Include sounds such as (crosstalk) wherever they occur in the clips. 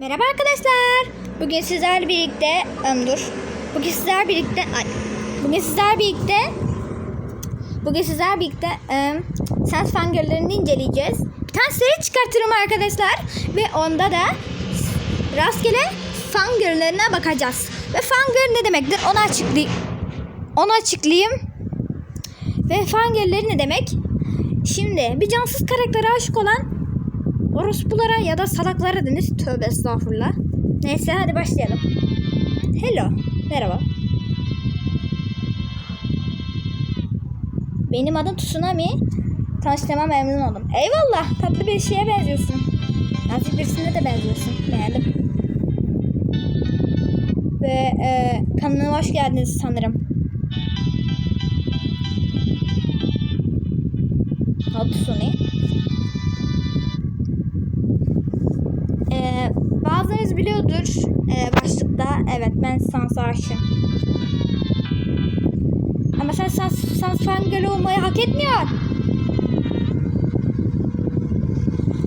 Merhaba arkadaşlar. Bugün sizlerle birlikte dur. Bugün sizlerle birlikte ay. Bugün sizlerle birlikte Bugün sizlerle birlikte um, Sens fangirlerini inceleyeceğiz. Bir tane seri çıkartırım arkadaşlar ve onda da rastgele fangirlerine bakacağız. Ve fangir ne demektir? Onu açıklayayım. Onu açıklayayım. Ve fangirleri ne demek? Şimdi bir cansız karaktere aşık olan orospulara ya da salaklara deniz. Tövbe estağfurullah. Neyse hadi başlayalım. Hello. Merhaba. Benim adım Tsunami. Tanıştığıma memnun oldum. Eyvallah. Tatlı bir şeye benziyorsun. Nazik birisine de benziyorsun. Beğendim. Ve e, kanalıma hoş geldiniz sanırım. Hatsune. Ee, bazılarınız biliyordur ee, başlıkta evet ben Sans'a aşığım. Ama sen Sans, Sans fangirl olmayı hak etmiyor.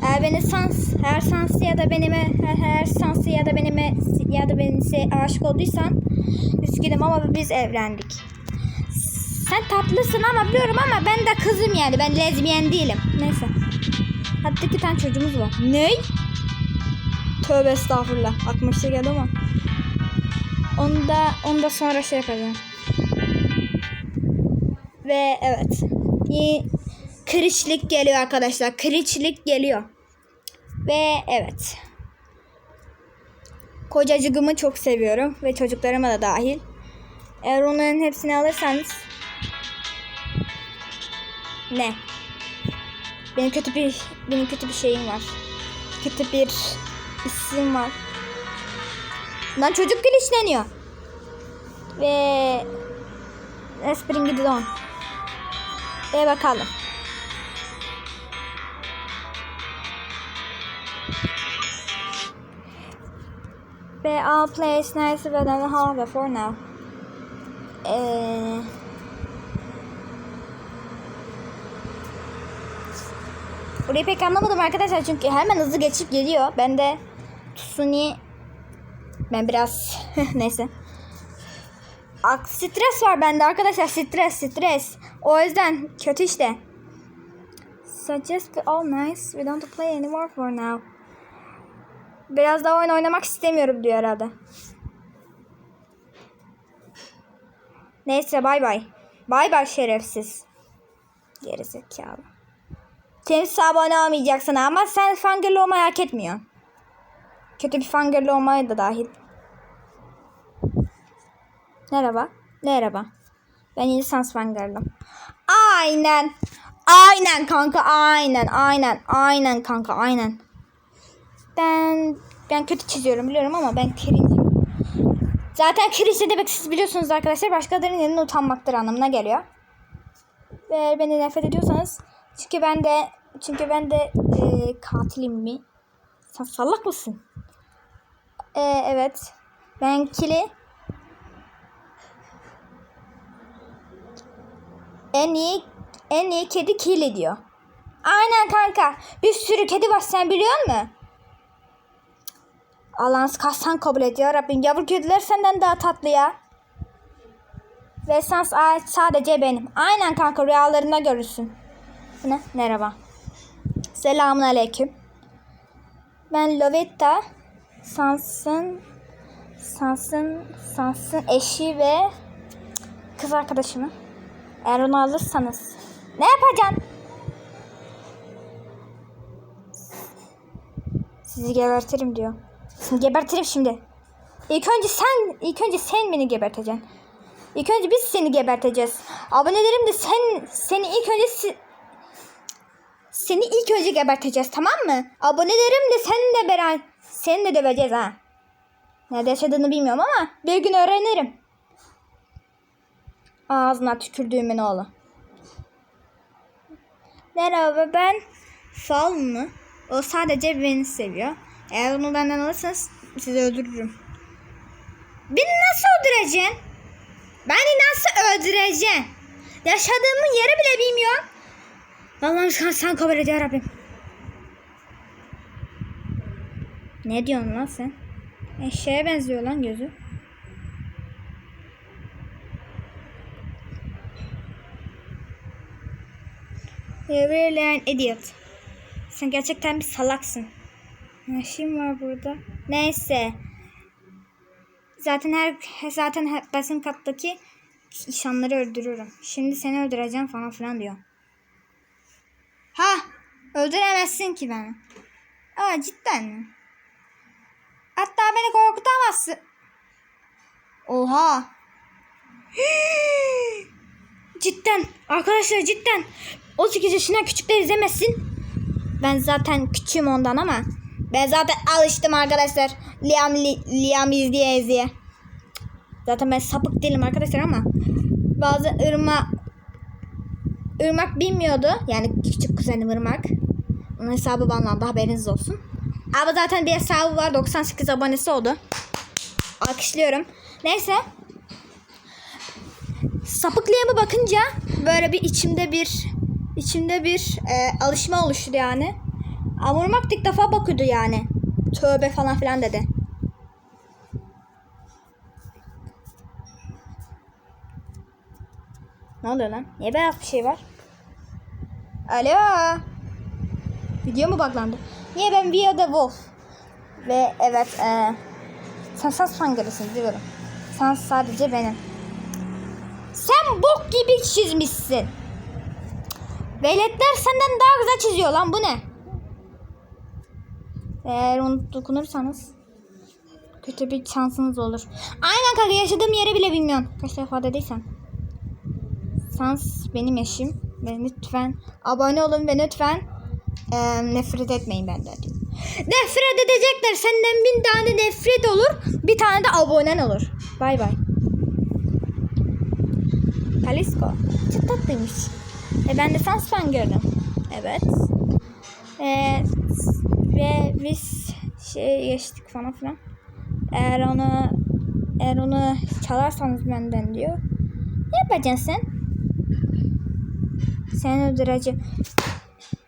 Eğer beni Sans, her Sans ya da benime, her, her Sans ya da benime ya da benimse aşık olduysan üzgünüm ama biz evlendik. Sen tatlısın ama biliyorum ama ben de kızım yani. Ben lezbiyen değilim. Neyse. Hatta iki tane çocuğumuz var. Ne? Tövbe estağfurullah. Aklıma şey geldi ama. Onu da, onu da sonra şey yapacağım. Ve evet. Bir kırışlık geliyor arkadaşlar. Kırışlık geliyor. Ve evet. Kocacığımı çok seviyorum. Ve çocuklarıma da dahil. Eğer onların hepsini alırsanız ne? Benim kötü bir benim kötü bir şeyim var. Kötü bir isim var. Lan çocuk güneşleniyor. Ve it on. Ve bakalım. Ve I'll play nice than the hall for now. Eee Burayı pek anlamadım arkadaşlar çünkü hemen hızlı geçip geliyor. Ben de Tsuni ben biraz (laughs) neyse. Ak stres var bende arkadaşlar stres stres. O yüzden kötü işte. Suggest we all nice. We don't play anymore for now. Biraz daha oyun oynamak istemiyorum diyor herhalde. Neyse bay bay. Bay bay şerefsiz. Gerizekalı. Kimse abone olmayacaksın ama sen fangirl olmayı hak etmiyorsun. Kötü bir fangirl olmayı da dahil. Merhaba. Merhaba. Ben lisans fangirl'ım. Aynen. Aynen kanka aynen aynen aynen kanka aynen. Ben ben kötü çiziyorum biliyorum ama ben cringe'im. Zaten cringe demek siz biliyorsunuz arkadaşlar. Başkalarının yerine utanmaktır anlamına geliyor. Ve beni nefret ediyorsanız çünkü ben de çünkü ben de e, katilim mi? Sen salak mısın? E, evet. Ben kili en iyi en iyi kedi kili diyor. Aynen kanka. Bir sürü kedi var sen biliyor musun? Allah'ın kassan kabul ediyor Rabbim. Yavru kediler senden daha tatlı ya. Ve sans sadece benim. Aynen kanka rüyalarında görürsün. Ne? Merhaba. Selamun aleyküm. Ben Lovetta. Sans'ın Sans'ın Sans'ın eşi ve kız arkadaşımı. Eğer onu alırsanız ne yapacaksın? Sizi gebertirim diyor. Seni (laughs) gebertirim şimdi. İlk önce sen, ilk önce sen beni geberteceksin. İlk önce biz seni geberteceğiz. Abonelerim de sen, seni ilk önce si- seni ilk önce geberteceğiz tamam mı? Abonelerim de seninle beraber seni de döveceğiz ha. Nerede yaşadığını bilmiyorum ama bir gün öğrenirim. Ağzına tükürdüğümün oğlu. Merhaba ben Fal mı? O sadece beni seviyor. Eğer onu benden alırsanız sizi öldürürüm. Beni nasıl öldüreceksin? Beni nasıl öldüreceksin? Yaşadığımın yeri bile bilmiyorum. Allah'ım sen, kabul et ya Rabbim. Ne diyorsun lan sen? Eşeğe benziyor lan gözü. Really an idiot. Sen gerçekten bir salaksın. Neşim var burada. Neyse. Zaten her zaten basın kattaki insanları öldürürüm. Şimdi seni öldüreceğim falan filan diyor. Ha, öldüremezsin ki beni. Aa cidden mi? Hatta beni korkutamazsın. Oha. (gasps) cidden arkadaşlar cidden 18 yaşından küçükler izlemesin. Ben zaten küçüğüm ondan ama ben zaten alıştım arkadaşlar. Liam Li- Liam izleye izleye. Zaten ben sapık değilim arkadaşlar ama bazı ırma Irmak bilmiyordu. Yani küçük kuzenim Irmak. Onun hesabı banlandı haberiniz olsun. Ama zaten bir hesabı var 98 abonesi oldu. Alkışlıyorum. Neyse. Sapık Liam'a bakınca böyle bir içimde bir içimde bir e, alışma oluştu yani. Ama Irmak ilk defa bakıyordu yani. Tövbe falan filan dedi. Ne oluyor lan? Niye beyaz bir şey var? Alo. Video mu baklandı? Niye ben Via the Wolf? Ve evet e, sen sas fangarısın diyorum. Sen sadece benim. Sen bok gibi çizmişsin. Veletler senden daha güzel çiziyor lan bu ne? Eğer onu dokunursanız kötü bir şansınız olur. Aynen kanka yaşadığım yeri bile bilmiyorum. Kaç defa dediysem. Sans benim eşim. Ve lütfen abone olun ve lütfen e, nefret etmeyin benden. Nefret edecekler. Senden bin tane nefret olur. Bir tane de abonen olur. Bay bay. Kalisko. Çok tatlıymış. E ben de sans fan gördüm. Evet. E, ve biz şey geçtik falan filan. Eğer onu eğer onu çalarsanız benden diyor. Ne yapacaksın sen? Seni öldüreceğim.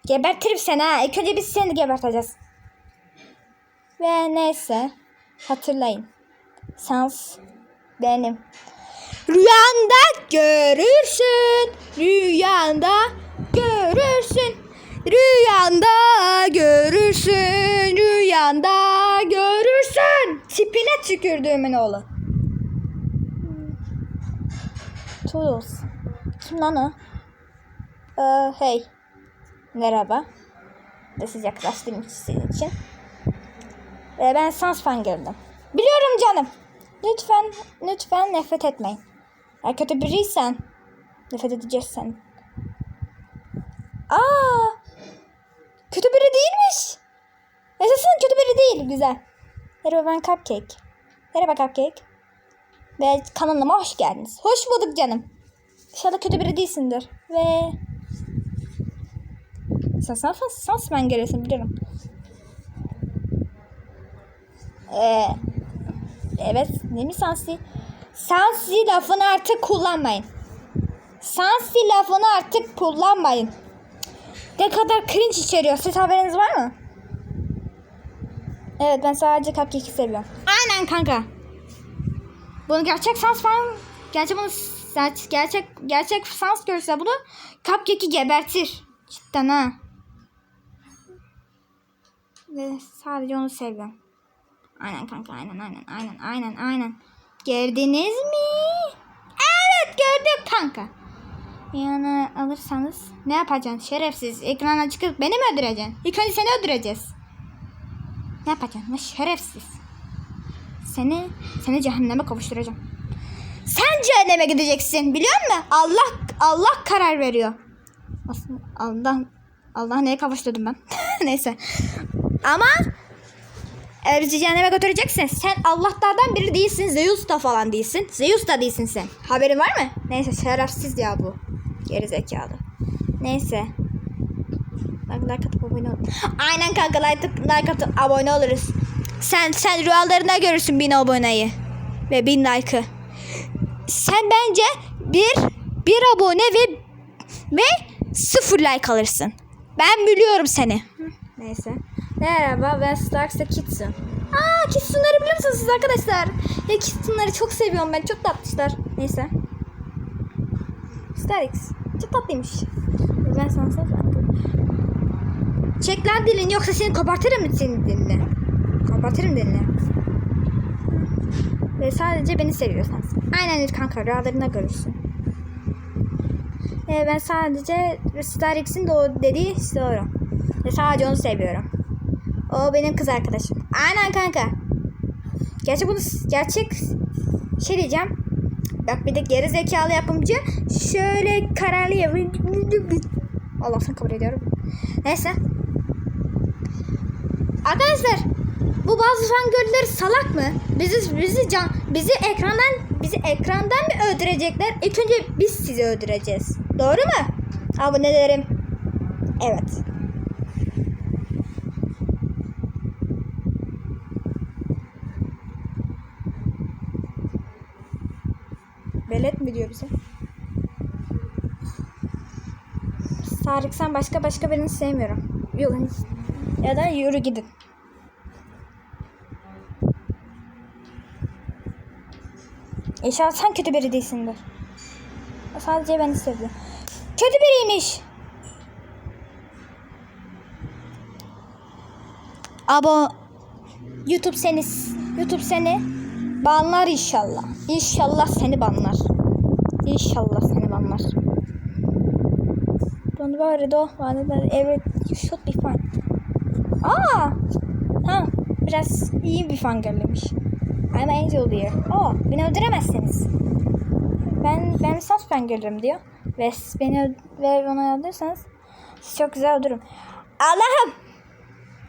Gebertirim seni ha. İlk önce biz seni geberteceğiz. Ve neyse. Hatırlayın. Sans benim. Rüyanda görürsün. Rüyanda görürsün. Rüyanda görürsün. Rüyanda görürsün. Tipine tükürdüğümün oğlu. Toodles. Kim lan o? Ee, hey. Merhaba. Ve siz yaklaştığım için. için. Ee, ben Sans fan gördüm. Biliyorum canım. Lütfen, lütfen nefret etmeyin. Eğer kötü biriysen nefret edeceksin. Aa! Kötü biri değilmiş. Yaşasın kötü biri değil. Güzel. Merhaba ben Cupcake. Merhaba Cupcake. Ve kanalıma hoş geldiniz. Hoş bulduk canım. İnşallah kötü biri değilsindir. Ve sen sana sans ben gelesin biliyorum. Ee, evet ne mi sansi? Sansi lafını artık kullanmayın. Sansi lafını artık kullanmayın. Ne kadar cringe içeriyor. Siz haberiniz var mı? Evet ben sadece cupcake'i seviyorum. Aynen kanka. Bunu gerçek sans falan gerçek bunu gerçek, gerçek sans görse bunu cupcake'i gebertir. Cidden ha. Ve sadece onu seviyorum. Aynen kanka aynen aynen aynen aynen aynen. Gördünüz mü? Evet gördük kanka. Yani alırsanız ne yapacaksın şerefsiz? Ekrana çıkıp beni mi öldüreceksin? İlk önce seni öldüreceğiz. Ne yapacaksın lan şerefsiz? Seni, seni cehenneme kavuşturacağım. Sen cehenneme gideceksin biliyor musun? Allah Allah karar veriyor. Aslında Allah Allah neye kavuşturdum ben? (laughs) Neyse. Ama eğer bizi cehenneme götüreceksin sen Allah'lardan biri değilsin. Zeus da falan değilsin. Zeus da değilsin sen. Haberin var mı? Neyse şerefsiz ya bu. Geri zekalı. Neyse. Like, like atıp abone ol. Aynen kanka like, like atıp abone oluruz. Sen sen rüyalarında görürsün bin aboneyi. Ve bin like'ı. Sen bence bir bir abone ve ve sıfır like alırsın. Ben biliyorum seni. Neyse. Merhaba ben Starks the Kids'im. Aa Kistunları biliyor musunuz siz arkadaşlar? Ya Kistunları çok seviyorum ben. Çok tatlışlar. Neyse. Starix. Çok tatlıymış. Ben sana söyleyeyim. Çek lan dilini yoksa seni kopartırım senin dilini. Kopartırım dilini. Ve sadece beni seviyorsan. Aynen kanka rüyalarına görürsün. Ee, ben sadece Starix'in o dediği doğru. Ve sadece onu seviyorum. O benim kız arkadaşım. Aynen kanka. Gerçi bunu gerçek şey diyeceğim. Bak bir de geri zekalı yapımcı şöyle kararlı yapıyor. Allah sana kabul ediyorum. Neyse. Arkadaşlar bu bazı fan gölleri salak mı? Bizi bizi can bizi ekrandan bizi ekrandan mı öldürecekler? İlk önce biz sizi öldüreceğiz. Doğru mu? Abonelerim. Evet. Diyor bize? Tarık sen başka başka birini sevmiyorum. Yok. Ya da yürü gidin. İnşallah sen kötü biri değilsindir. Sadece beni sevdi. Kötü biriymiş. Abo YouTube seni YouTube seni banlar inşallah. İnşallah seni banlar. İnşallah seni banlar. Don't worry though. Evet, you should be fine. Aa! Ha, biraz iyi bir fan görmemiş. I'm Angel diyor. Oo, beni öldüremezsiniz. Ben ben sos fan görürüm diyor. Ve siz beni ve bana öldürürseniz sizi çok güzel öldürürüm. Allah'ım!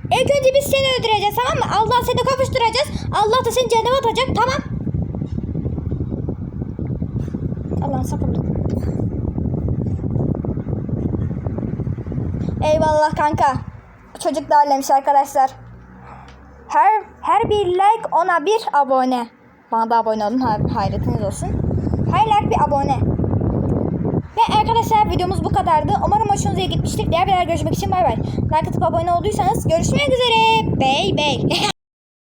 İlk önce biz seni öldüreceğiz tamam mı? Allah seni kavuşturacağız. Allah da seni cehenneme atacak tamam. Allah'ın sakın. Eyvallah kanka. Çocuk da hallemiş arkadaşlar. Her her bir like ona bir abone. Bana da abone olun hay- hayretiniz olsun. Her like bir abone. Ve arkadaşlar videomuz bu kadardı. Umarım hoşunuza gitmiştir. Diğer videolar görüşmek için bay bay. Like atıp abone olduysanız görüşmek üzere. Bey bey. (laughs)